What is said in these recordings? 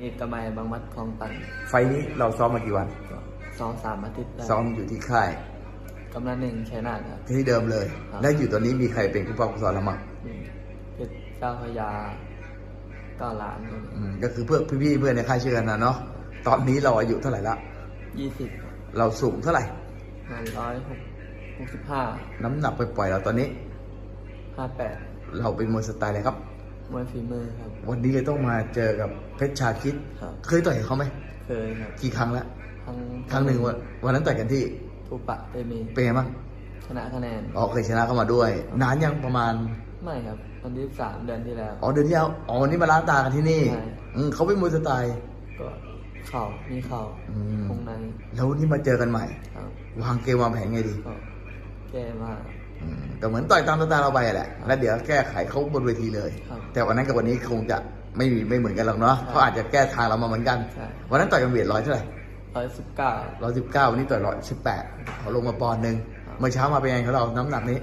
เอกมัยบางมัดคลองตันไฟล์นี้เราซ้อมมากี่วันก็สองสามอาทิตย์ได้ซ้อมอยู่ที่ค่าย กำลังหนึ่งชัยนาทครับ ที่เดิมเลย ครับ และอยู่ตอนนี้มีใครเป็นผู้ปกครองสอนเรามั่งมีเพชรเจ้าพระยาเก้าล้านอืมก็คือเพื่อนพี่ๆเพื่อนในค่ายเชื่อกันนะเนาะตอนนี้เราอายุเท่าไหร่ละยี่สิบเราสูงเท่าไหร่ หนึ่งร้อยหกหกสิบห้าน้ำหนักไปปล่อยๆเราตอนนี้ ห้าแปดเราเป็นมวยสไตล์อะไรครับ มวยฝีมือครับ วันนี้เลยต้องมาเจอกับเพชรชาคิด ครับ เคยต่อยกับเขาไหม เคยครับกี่ครั้งแล้วทั้งครั้งหนึ่งวันวันนั้นต่อยกันที่ทูปะเตมีเป็นไงบ้างชนะคะแนน อ๋อเคยชนะเข้ามาด้วย นานยังประมาณ ไม่ครับวันที่สามเดือนที่แล้ว อ๋อเดือนที่แล้วอ๋อวันนี้มาล้างตากันที่นี่ใช่ อืมเขาเป็นมวยสไตล์ ก็เข่ามีเข่าอืม วงในแล้ววันนี้มาเจอกันใหม่ ครับ วางเกมวางแผนไงดี ก็แก้มา อืมแต่เหมือนต่อยตามสไตล์เราไปแหละ แล้วเดี๋ยวแก้ไขเขาบนเวทีเลยครับแต่วันนั้นกับวันนี้คงจะไม่ไม่เหมือนกันหรอกเนาะใช่เขาอาจจะแก้ทางเรามาเหมือนกันใช่วันนั้นต่อยกันเวทร้อยเท่าไหร่ร้อยสิบเก้าร้อยสิบเก้าวันนี้ต่อยร้อยสิบแปดเขาลงมาปอนด์หนึ่งครับเมื่อเช้ามาเป็นไงของเราน้ำหนักนี้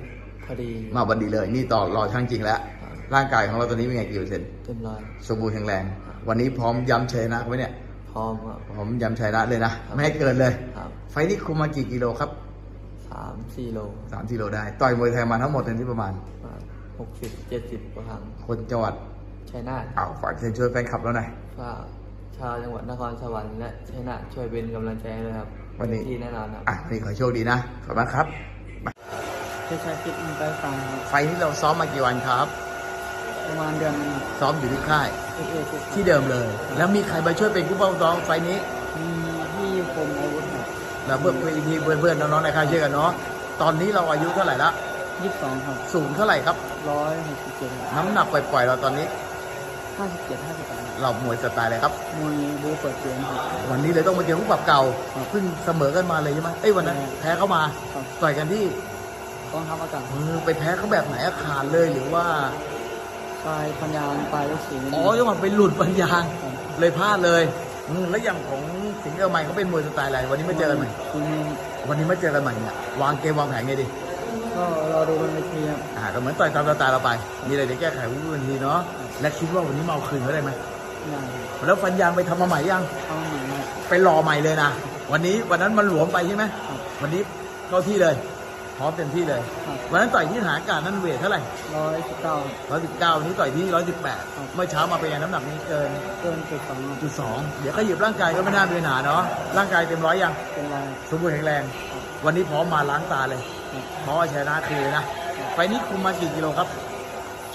พอดีมาวันดีเลย นี่ต่อรอช่างจริงแล้วครับร่างกายของเราตอนนี้เป็นไงกี่เปอร์เซ็นต์เต็มร้อยสมบูรณ์แข็งแรง วันนี้พร้อมย้ำชัยชนะไหมเนี่ย พร้อมครับพร้อมย้ำชัยชนะเลยนะครับไม่ให้เกินเลยครับไฟล์นี้คุมมากี่กิโลครับ สามสี่โลสามกิโลได้ ต่อยมวยไทยมาทั้งหมดในที่ประมาณหกสิบเจ็ดสิบกว่าครั้งคนจังหวัดชัยนาทอ้าวฝากเชิญชวนแฟนคลับเราหน่อยฝากชาวจังหวัดนครสวรรค์และชัยนาทช่วยเป็นกำลังใจให้ด้วยครับ วันนี้ที่แน่นอนครับอะวันนี้ขอโชคดีนะขอบคุณครับเพชรชาคิดมันไปฟังครับไฟล์ที่เราซ้อมมากี่วันครับ ประมาณเดือนหนึงซ้อมอยู่ที่ค่ายเอกเอกที่เดิมเลย แล้วมีใครมาช่วยเป็นผู้ปกครองไฟล์นี้มีพี่คมอาวุธครับ แล้วเพื่อนเพื่อนพี่เพื่อนเพื่อนน้องๆในค่ายช่วยกันเนาะตอนนี้เราอายุเท่าไหร่ละยี่สิบสองครับสูงเท่าไหร่ครับร้อยหกสิบเจ็ดน้ำหนักปล่อยๆเราตอนนี้ห้าสิบเจ็ดห้าสิบแปดเรามวยสไตล์อะไรครับมวยบูเปิดเกมครับวันนี้เลยต้องมาเจอผู้ปรับเก่าครับเพิ่งเสมอกันมาเลยใช่ไหมเอ้ยวันนั้นใช่แพ้เข้ามาครับต่อยกันที่กองทัพอากาศเออไปแพ้เขาแบบไหนอะขาดเลยหรือว่าปลายพันยางปลายลูกศรีอ๋อยังหวังไปหลุดปัญญางครับเลยพลาดเลยอืมแล้วอย่างของ สิงห์เออร์ใหม่เขาเป็นมวยสไตล์อะไรวันนี้มาเจอกันใหม่คุณวันนี้มาเจอกันใหม่เนี่ยวางเกมวางแผนไงดีก็รอดูบนเวทีครับอ่าก็เหมือนต่อยตามสไตล์เราไป มีอะไรจะแก้ไขวุ้นทีเนาะและคิดว่าวันนี้มาเอาคืนเขาได้ไหมได้ครับแล้วฟันยางไปทำมาใหม่ยังเอาใหม่มาไปรอใหม่เลยนะวันนี้วันนั้นมันหลวมไปใช่ไหมครับวันนี้เข้าที่เลย พร้อมเต็มที่เลยครับวันนั้นต่อยที่ฐานอากาศนั้นเวทเท่าไหร่ร้อยสิบเก้าร้อยสิบเก้าวันนี้ต่อยที่ร้อยสิบแปดครับเมื่อเช้ามาเป็นไงน้ำหนักนี้เกิน เกินจุดสองครับจุดสองเดี๋ยวขยิบร่างกายก็ไม่น่ามีปัญหาเนาะ ร่างกายเต็มร้อยยังเป็นไรสมบูรณ์แข็งแรง วันนี้พร้อมมาล้างตาเลยครับเพราะว่าชนะคือเลยนะไฟล์นี้คุมมากี่กิโลครับ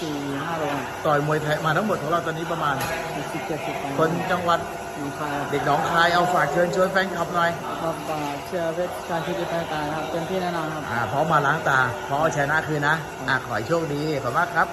สี่ห้าโลต่อยมวยไทยมาทั้งหมดของเราตอนนี้ประมาณหกสิบเจ็ดสิบคนจังหวัดหนองคายครับเด็กหนองคายเอาฝากเชิญชวนแฟนคลับหน่อยก็ฝากเชียร์เพชรชาคิดที่แพ้ตายนะครับเต็มที่แน่นอนครับอ่าพร้อมมาล้างตาเพราะเอาชนะคืนนะอ่าขอให้โชคดีขอบคุณมากครับ